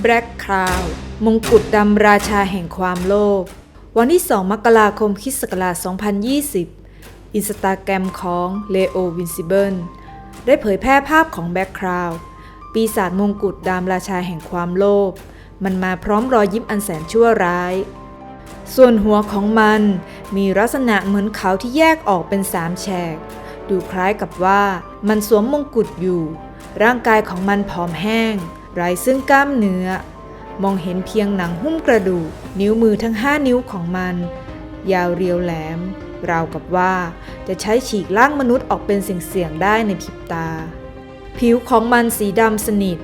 Black Cloud มงกุฎดำราชาแห่งความโลภ วันที่ 2 มกราคมคิศักราช2020 อินสตาแกรมของ Leo Vincible ได้เผยแพร่ภาพของ Black Cloud ปีศาจมงกุฎดำราชาแห่งความโลภ มันมาพร้อมรอยยิ้มอันแสนชั่วร้าย ส่วนหัวของมันมีลักษณะเหมือนเขาที่แยกออกเป็นสามแฉก ดูคล้ายกับว่ามันสวมมงกุฎอยู่ ร่างกายของมันผอมแห้ง ไร้ซึ่งกล้ามเนื้อ มองเห็นเพียงหนังหุ้มกระดูก นิ้วมือทั้งห้านิ้วของมัน ยาวเรียวแหลม ราวกับว่าจะใช้ฉีกร่างมนุษย์ออกเป็นเสียงๆได้ในพริบตา ผิวของมันสีดำสนิท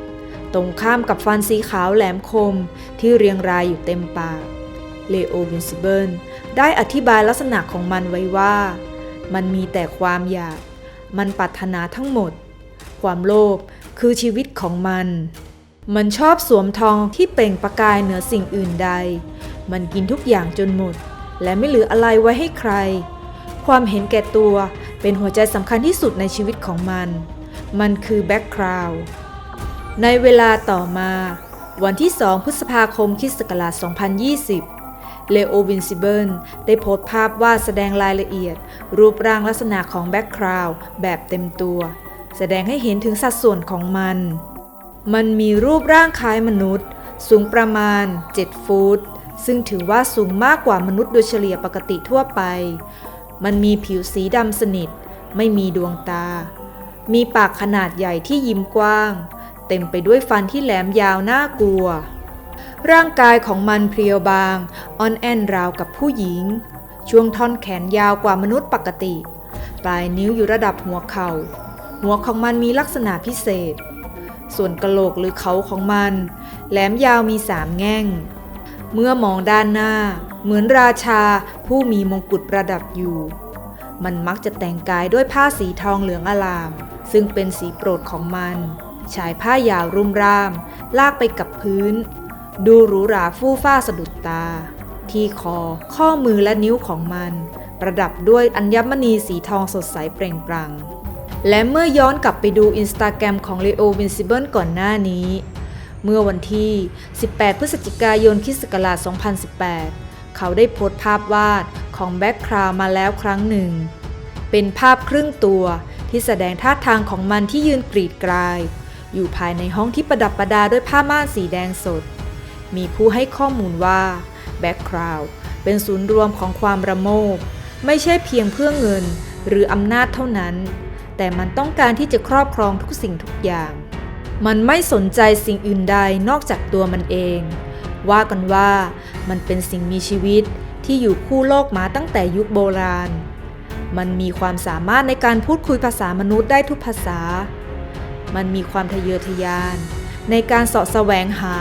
ตรงข้ามกับฟันสีขาวแหลมคมที่เรียงรายอยู่เต็มปากเลโอวินซิเบิลได้อธิบายลักษณะของมันไว้ว่า มันมีแต่ความอยาก มันปรารถนาทั้งหมด ความโลภคือชีวิตของมัน มันชอบสวมทองที่เปล่งประกายเหนือสิ่งอื่นใด มันกินทุกอย่างจนหมด และไม่เหลืออะไรไว้ให้ใคร ความเห็นแก่ตัวเป็นหัวใจสำคัญที่สุดในชีวิตของมัน มันคือแบ็กคราวด์ในเวลาต่อมา วันที่ 2 พฤษภาคมคิศกราช2020 เลโอวินซิเบิลได้โพสต์ภาพวาดแสดงรายละเอียด รูปร่างลักษณะของแบ็กคราวด์แบบเต็มตัว แสดงให้เห็นถึงสัดส่วนของมัน มันมีรูปร่างคล้ายมนุษย์ สูงประมาณ 7 ฟุต ซึ่งถือว่าสูงมากกว่ามนุษย์โดยเฉลี่ยปกติทั่วไป มันมีผิวสีดำสนิท ไม่มีดวงตา มีปากขนาดใหญ่ที่ยิ้มกว้าง เต็มไปด้วยฟันที่แหลมยาวน่ากลัว ร่างกายของมันเพรียวบาง อ่อนแอนราวกับผู้หญิง ช่วงท่อนแขนยาวกว่ามนุษย์ปกติ ปลายนิ้วอยู่ระดับหัวเขา่า หัวของมันมีลักษณะพิเศษ ส่วนกะโหลกหรือเขาของมัน แหลมยาวมีสามแง่ง เมื่อมองด้านหน้า เหมือนราชาผู้มีมงกุฎประดับอยู่ มันมักจะแต่งกายด้วยผ้าสีทองเหลืองอลาม ซึ่งเป็นสีโปรดของมันชายผ้ายาวรุ่มร่าม ลากไปกับพื้น ดูหรูหราฟู่ฟ้าสะดุดตา ที่คอข้อมือและนิ้วของมัน ประดับด้วยอัญมณีสีทองสดใสเปล่งปลั่ง และเมื่อย้อนกลับไปดูอินสตาแกรมของ Leo Vincible ก่อนหน้านี้ เมื่อวันที่ 18 พฤศจิกายนคิศกราช2018 เขาได้โพสต์ภาพวาดของแบ็คคราวมาแล้วครั้งหนึ่ง เป็นภาพครึ่งตัวที่แสดงท่าทางของมันที่ยืนกรีดกราย อยู่ภายในห้องที่ประดับประดาด้วยผ้าม่านสีแดงสด มีผู้ให้ข้อมูลว่าแบ็คคราวเป็นศูนย์รวมของความระโมบไม่ใช่เพียงเพื่อเงินหรืออำนาจเท่านั้น แต่มันต้องการที่จะครอบครองทุกสิ่งทุกอย่าง มันไม่สนใจสิ่งอื่นใดนอกจากตัวมันเอง ว่ากันว่ามันเป็นสิ่งมีชีวิตที่อยู่คู่โลกมาตั้งแต่ยุคโบราณ มันมีความสามารถในการพูดคุยภาษามนุษย์ได้ทุกภาษา มันมีความทะเยอทะยาน ในการเสาะแสวงหา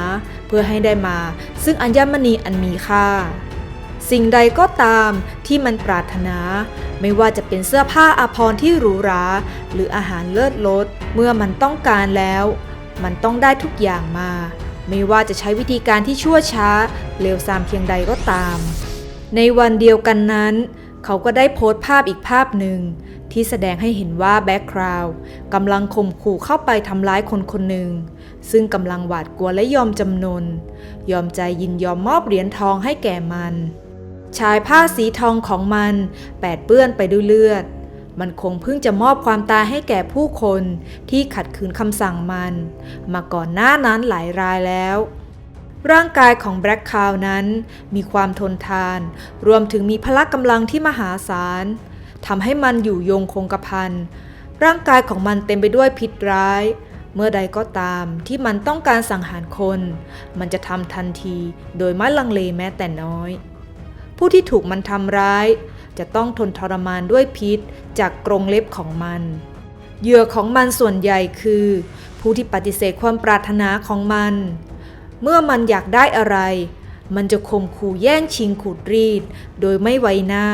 เพื่อให้ได้มา ซึ่งอัญมณีอันมีค่า สิ่งใดก็ตามที่มันปรารถนา ไม่ว่าจะเป็นเสื้อผ้าอาภรณ์ที่หรูหรา หรืออาหารเลิศรสเมื่อมันต้องการแล้ว มันต้องได้ทุกอย่างมา ไม่ว่าจะใช้วิธีการที่ชั่วช้าเลวทรามเพียงใดก็ตาม ในวันเดียวกันนั้น เขาก็ได้โพสต์ภาพอีกภาพหนึ่ง ที่แสดงให้เห็นว่าแบ็คคราวด์กำลังข่มขู่เข้าไปทำร้ายคนคนหนึ่งซึ่งกำลังหวาดกลัวและยอมจำนน ยอมใจยินยอมมอบเหรียญทองให้แก่มัน ชายผ้าสีทองของมัน แปดเปื้อนไปด้วยเลือด มันคงเพิ่งจะมอบความตายให้แก่ผู้คนที่ขัดขืนคำสั่งมัน มาก่อนหน้านั้นหลายรายแล้ว ร่างกายของแบล็กคาวนั้นมีความทนทาน รวมถึงมีพละกำลังที่มหาศาลทำให้มันอยู่ยงคงกระพันร่างกายของมันเต็มไปด้วยพิษร้ายเมื่อใดก็ตามที่มันต้องการสังหารคน มันจะทำทันทีโดยไม่ลังเลแม้แต่น้อย ผู้ที่ถูกมันทำร้าย จะต้องทนทรมานด้วยพิษจากกรงเล็บของมัน เหยื่อของมันส่วนใหญ่คือ ผู้ที่ปฏิเสธความปรารถนาของมัน เมื่อมันอยากได้อะไร มันจะข่มขู่แย่งชิงขูดรีด โดยไม่ไว้หน้า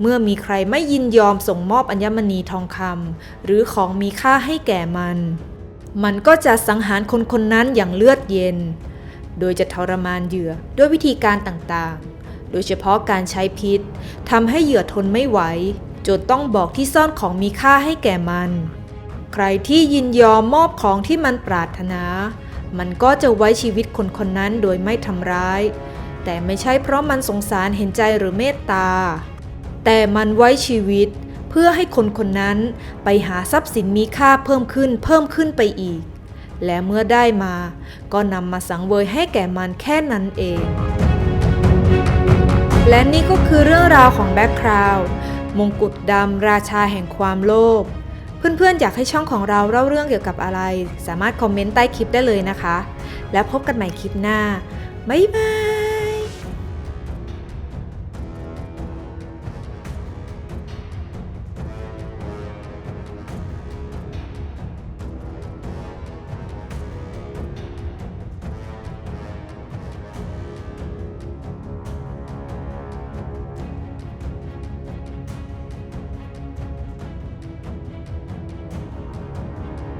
เมื่อมีใครไม่ยินยอมส่งมอบอัญมณีทองคำหรือของมีค่าให้แก่มัน มันก็จะสังหารคนคนนั้นอย่างเลือดเย็นโดยจะทรมานเหยื่อด้วยวิธีการต่างๆ โดยเฉพาะการใช้พิษทำให้เหยื่อทนไม่ไหวจนต้องบอกที่ซ่อนของมีค่าให้แก่มัน ใครที่ยินยอมมอบของที่มันปรารถนา มันก็จะไว้ชีวิตคนคนนั้นโดยไม่ทำร้าย แต่ไม่ใช่เพราะมันสงสารเห็นใจหรือเมตตา แต่มันไว้ชีวิตเพื่อให้คนคนนั้นไปหาทรัพย์สินมีค่าเพิ่มขึ้นเพิ่มขึ้นไปอีก และเมื่อได้มาก็นำมาสังเวยให้แก่มันแค่นั้นเอง และนี่ก็คือเรื่องราวของแบ็คคราวมงกุฎดำราชาแห่งความโลภเพื่อนๆ อยากให้ช่องของเราเล่าเรื่องเกี่ยวกับอะไร สามารถคอมเมนต์ใต้คลิปได้เลยนะคะ แล้วพบกันใหม่คลิปหน้า บ๊ายบาย